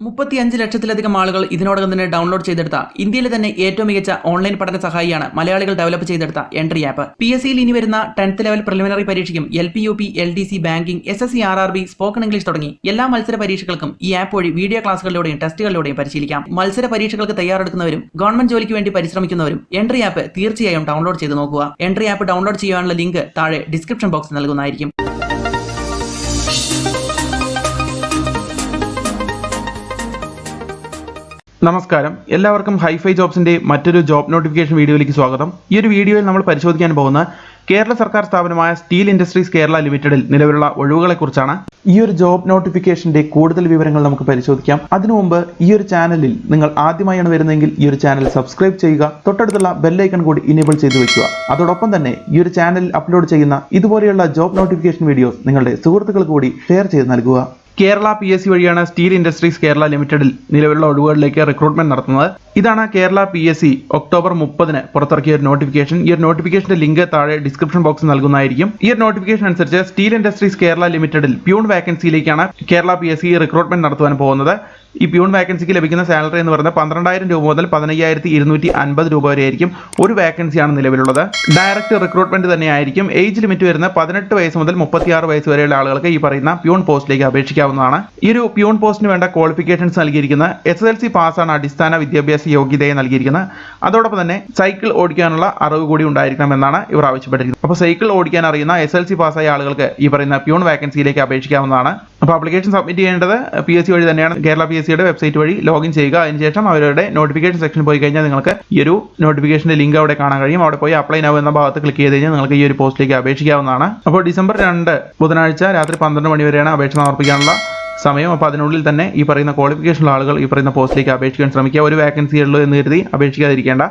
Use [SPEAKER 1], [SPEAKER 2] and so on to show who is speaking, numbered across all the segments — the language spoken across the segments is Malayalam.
[SPEAKER 1] മുപ്പത്തിയഞ്ച് ലക്ഷത്തിലധികം ആളുകൾ ഇതിനോടകം തന്നെ ഡൗൺലോഡ് ചെയ്തെടുത്ത ഇന്ത്യയിലെ തന്നെ ഏറ്റവും മികച്ച ഓൺലൈൻ പഠന സഹായിയാണ് മലയാളികൾ ഡെവലപ്പ് ചെയ്തെടുത്ത എൻട്രി ആപ്പ് പി എസ് സിയിൽ ഇനി വരുന്ന tenth level preliminary പരീക്ഷയ്ക്കും L P U P L D C banking S S C R R B spoken English തുടങ്ങി എല്ലാ മത്സര പരീക്ഷകൾക്കും ഈ ആപ്പ് വഴി വീഡിയോ ക്ലാസുകളിലൂടെയും ടെസ്റ്റുകളിലൂടെയും പരിശീലിക്കാം. മത്സര പരീക്ഷകൾക്ക് തയ്യാറെടുക്കുന്നവരും ഗവൺമെന്റ് ജോലിക്ക് വേണ്ടി പരിശ്രമിക്കുന്നവരും എൻട്രി ആപ്പ് തീർച്ചയായും ഡൗൺലോഡ് ചെയ്ത് നോക്കുക. എൻട്രി ആപ്പ് ഡൗൺലോഡ് ചെയ്യാനുള്ള ലിങ്ക് താഴെ ഡിസ്ക്രിപ്ഷൻ ബോക്സിൽ നൽകുന്നതായിരിക്കും.
[SPEAKER 2] നമസ്കാരം. എല്ലാവർക്കും ഹൈഫൈ ജോബ്സിന്റെ മറ്റൊരു ജോബ് നോട്ടിഫിക്കേഷൻ വീഡിയോയിലേക്ക് സ്വാഗതം. ഈ ഒരു വീഡിയോയിൽ നമ്മൾ പരിശോധിക്കാൻ പോകുന്ന കേരള സർക്കാർ സ്ഥാപനമായ സ്റ്റീൽ ഇൻഡസ്ട്രീസ് കേരള ലിമിറ്റഡിൽ നിലവിലുള്ള ഒഴിവുകളെക്കുറിച്ചാണ് ഈ ഒരു ജോബ് നോട്ടിഫിക്കേഷന്റെ കൂടുതൽ വിവരങ്ങൾ നമുക്ക് പരിശോധിക്കാം. അതിനു മുമ്പ് ഈ ഒരു ചാനലിൽ നിങ്ങൾ ആദ്യമായാണ് വരുന്നതെങ്കിൽ ഈ ഒരു ചാനൽ സബ്സ്ക്രൈബ് ചെയ്യുക. തൊട്ടടുത്തുള്ള ബെല്ലൈക്കൺ കൂടി ഇനേബിൾ ചെയ്തു വെക്കുക. അതോടൊപ്പം തന്നെ ഈ ഒരു ചാനലിൽ അപ്ലോഡ് ചെയ്യുന്ന ഇതുപോലെയുള്ള ജോബ് നോട്ടിഫിക്കേഷൻ വീഡിയോസ് നിങ്ങളുടെ സുഹൃത്തുക്കൾ കൂടി ഷെയർ ചെയ്ത് നൽകുക. കേരള പി എസ് സി വഴിയാണ് സ്റ്റീൽ ഇൻഡസ്ട്രീസ് കേരള ലിമിറ്റഡിൽ നിലവിലുള്ള ഒഴിവുകളിലേക്ക് റിക്രൂട്ട്മെന്റ് നടത്തുന്നത്. ഇതാണ് Kerala P S C October മുപ്പതിന് പുറത്തിറക്കിയ ഒരു നോട്ടിഫിക്കേഷൻ ഈ ഒരു നോട്ടിഫിക്കേഷന്റെ ലിങ്ക് താഴെ ഡിസ്ക്രിപ്ഷൻ ബോക്സ് നൽകുന്നതായിരിക്കും. ഈ ഒരു നോട്ടിഫിക്കേഷൻ അനുസരിച്ച് സ്റ്റീൽ ഇൻഡസ്ട്രീസ് കേരള ലിമിറ്റഡിൽ peon വാക്കൻസിയിലേക്കാണ് Kerala P S C recruitment നടത്തുവാൻ പോകുന്നത്. ഈ പ്യൂൺ വാക്കൻസിക്ക് ലഭിക്കുന്ന സാലറി എന്ന് പറയുന്നത് പന്ത്രണ്ടായിരം രൂപ മുതൽ പതിനയ്യായിരത്തി ഇരുന്നൂറ്റി അൻപത് രൂപ വരെയായിരിക്കും ഒരു വാക്കൻസിയാണ് നിലവിലുള്ളത്. ഡയറക്റ്റ് റിക്രൂട്ട്മെന്റ് തന്നെയായിരിക്കും. ഏജ് ലിമിറ്റ് വരുന്ന പതിനെട്ട് വയസ്സ് മുതൽ മുപ്പത്തിയാറ് വയസ്സ് വരെയുള്ള ആളുകൾക്ക് ഈ പറയുന്ന പ്യൂൺ പോസ്റ്റിലേക്ക് അപേക്ഷിക്കാവുന്നതാണ്. ഈ ഒരു പ്യൂൺ പോസ്റ്റിന് വേണ്ട ക്വാളിഫിക്കേഷൻസ് നൽകിയിരിക്കുന്ന എസ് എസ് എൽ സി പാസ്സാണ് അടിസ്ഥാന വിദ്യാഭ്യാസ യോഗ്യതയെ നൽകിയിരിക്കുന്നത് അതോടൊപ്പം തന്നെ സൈക്കിൾ ഓടിക്കാനുള്ള അറിവ് കൂടി ഉണ്ടായിരിക്കണം എന്നാണ് ഇവർ ആവശ്യപ്പെട്ടിരിക്കുന്നത്. അപ്പോൾ സൈക്കിൾ ഓടിക്കാൻ അറിയുന്ന എസ് എൽ സി പാസ്സായ ആളുകൾക്ക് ഈ പറയുന്ന പ്യൂൺ വാക്കൻസിയിലേക്ക് അപേക്ഷിക്കാവുന്നതാണ്. അപ്പോൾ അപ്ലിക്കേഷൻ സബ്മിറ്റ് ചെയ്യേണ്ടത് പി എസ് സി വഴി തന്നെയാണ്. കേരള പി എസ് സിയുടെ വെബ്സൈറ്റ് വഴി ലോഗിൻ ചെയ്യുക. അതിനുശേഷം അവരുടെ നോട്ടിഫിക്കേഷൻ സെക്ഷനിൽ പോയി കഴിഞ്ഞാൽ നിങ്ങൾക്ക് ഈ ഒരു നോട്ടിഫിക്കേഷന്റെ ലിങ്ക് അവിടെ കാണാൻ കഴിയും. അവിടെ പോയി അപ്ലൈ നാവ് എന്ന ഭാഗത്ത് ക്ലിക്ക് ചെയ്ത് കഴിഞ്ഞാൽ നിങ്ങൾക്ക് ഈ ഒരു പോസ്റ്റിലേക്ക് അപേക്ഷിക്കാവുന്നതാണ്. അപ്പോൾ ഡിസംബർ രണ്ട് ബുധനാഴ്ച രാത്രി പന്ത്രണ്ട് മണി വരെയാണ് അപേക്ഷ സമർപ്പിക്കാനുള്ള സമയം അപ്പോൾ അതിനുള്ളിൽ തന്നെ ഈ പറയുന്ന ക്വാളിഫിക്കേഷനുള്ള ആളുകൾ ഈ പറയുന്ന പോസ്റ്റിലേക്ക് അപേക്ഷിക്കാൻ ശ്രമിക്കുക. ഒരു വാക്കൻസി ഉള്ളൂ എന്ന് കരുതി അപേക്ഷിക്കാതിരിക്കേണ്ട.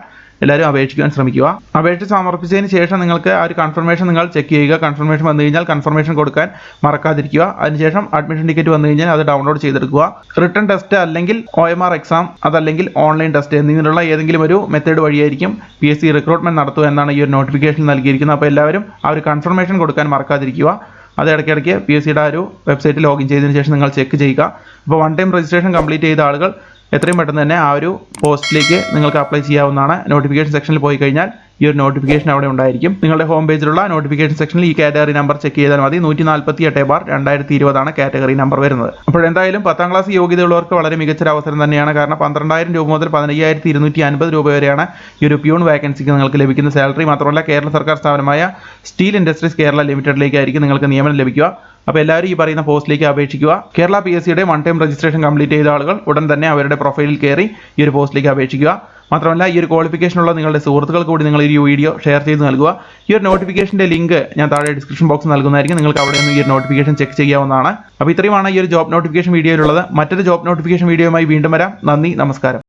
[SPEAKER 2] എല്ലാവരും അപേക്ഷിക്കാൻ ശ്രമിക്കുക. അപേക്ഷ സമർപ്പിച്ചതിന് ശേഷം നിങ്ങൾക്ക് ആ ഒരു കൺഫർമേഷൻ നിങ്ങൾ ചെക്ക് ചെയ്യുക. കൺഫർമേഷൻ വന്നു കഴിഞ്ഞാൽ കൺഫർമേഷൻ കൊടുക്കാൻ മറക്കാതിരിക്കുക. അതിനുശേഷം അഡ്മിഷൻ ടിക്കറ്റ് വന്നു കഴിഞ്ഞാൽ അത് ഡൗൺലോഡ് ചെയ്തെടുക്കുക. റിട്ടേൺ ടെസ്റ്റ് അല്ലെങ്കിൽ ഒ എം ആർ എക്സാം അതല്ലെങ്കിൽ ഓൺലൈൻ ടെസ്റ്റ് എന്നിങ്ങനെയുള്ള ഏതെങ്കിലും ഒരു മെത്തേഡ് വഴിയായിരിക്കും പി എസ് സി റിക്രൂട്ട്മെന്റ് നടത്തുക എന്നാണ് ഈ ഒരു നോട്ടിഫിക്കേഷൻ നൽകിയിരിക്കുന്നത്. അപ്പോൾ എല്ലാവരും ആ ഒരു കൺഫർമേഷൻ കൊടുക്കാൻ മറക്കാതിരിക്കുക. അത് ഇടയ്ക്കിടയ്ക്ക് പി എസ് സിയുടെ ആ ഒരു വെബ്സൈറ്റ് ലോഗിൻ ചെയ്തതിന് ശേഷം നിങ്ങൾ ചെക്ക് ചെയ്യുക. അപ്പോൾ വൺ ടൈം രജിസ്ട്രേഷൻ കംപ്ലീറ്റ് ചെയ്ത ആളുകൾ എത്രയും പെട്ടെന്ന് തന്നെ ആ ഒരു പോസ്റ്റിലേക്ക് നിങ്ങൾക്ക് അപ്ലൈ ചെയ്യാവുന്നതാണ്. നോട്ടിഫിക്കേഷൻ സെക്ഷനിൽ പോയി കഴിഞ്ഞാൽ ഈ ഒരു നോട്ടിഫിക്കേഷൻ അവിടെ ഉണ്ടായിരിക്കും. നിങ്ങളുടെ ഹോം പേജിലുള്ള നോട്ടിഫിക്കേഷൻ സെക്ഷനിൽ ഈ കാറ്റഗറി നമ്പർ ചെക്ക് ചെയ്താൽ മതി. നൂറ്റി നാൽപ്പത്തി എട്ട് ബാർ രണ്ടായിരത്തി ഇരുപതാണ് കാറ്റഗറി നമ്പർ വരുന്നത്. അപ്പോൾ എന്തായാലും പത്താം ക്ലാസ് യോഗ്യതയുള്ളവർക്ക് വളരെ മികച്ചൊരു അവസരം തന്നെയാണ്. കാരണം പന്ത്രണ്ടായിരം രൂപ മുതൽ പതിനയ്യായിരത്തി ഇരുന്നൂറ്റി അൻപത് രൂപ വരെയാണ് ഈ ഒരു പ്യൂൺ വാക്കൻസിക്ക് നിങ്ങൾക്ക് ലഭിക്കുന്ന സാലറി മാത്രമല്ല കേരള സർക്കാർ സ്ഥാപനമായ സ്റ്റീൽ ഇൻഡസ്ട്രീസ് കേരള ലിമിറ്റഡിലേക്കായിരിക്കും നിങ്ങൾക്ക് നിയമനം ലഭിക്കുക. അപ്പോൾ എല്ലാവരും ഈ പറയുന്ന പോസ്റ്റിലേക്ക് അപേക്ഷിക്കുക. കേരള പി എസ് സിയുടെ വൺ ടൈം രജിസ്ട്രേഷൻ കംപ്ലീറ്റ് ചെയ്ത ആളുകൾ ഉടൻ തന്നെ അവരുടെ പ്രൊഫൈലിൽ കയറി ഈ ഒരു പോസ്റ്റിലേക്ക് അപേക്ഷിക്കുക. മാത്രമല്ല ഈ ഒരു ക്വാളിഫിക്കേഷനുള്ള നിങ്ങളുടെ സുഹൃത്തുക്കൾക്ക് കൂടി നിങ്ങൾ ഈ വീഡിയോ ഷെയർ ചെയ്ത് നൽകുക. ഈ ഒരു നോട്ടിഫിക്കേഷന്റെ ലിങ്ക് ഞാൻ താഴെ ഡിസ്ക്രിപ്ഷൻ ബോക്സ് നൽകുന്നതായിരിക്കും. നിങ്ങൾക്ക് അവിടെ നിന്ന് ഈ ഒരു നോട്ടിഫിക്കേഷൻ ചെക്ക് ചെയ്യാവുന്നതാണ്. അപ്പോൾ ഇത്രയുമാണ് ഈ ഒരു ജോബ് നോട്ടിഫിക്കേഷൻ വീഡിയോയിലുള്ളത് മറ്റൊരു ജോബ് നോട്ടിഫിക്കേഷൻ വീഡിയോയുമായി വീണ്ടും വരാം. നന്ദി നമസ്കാരം.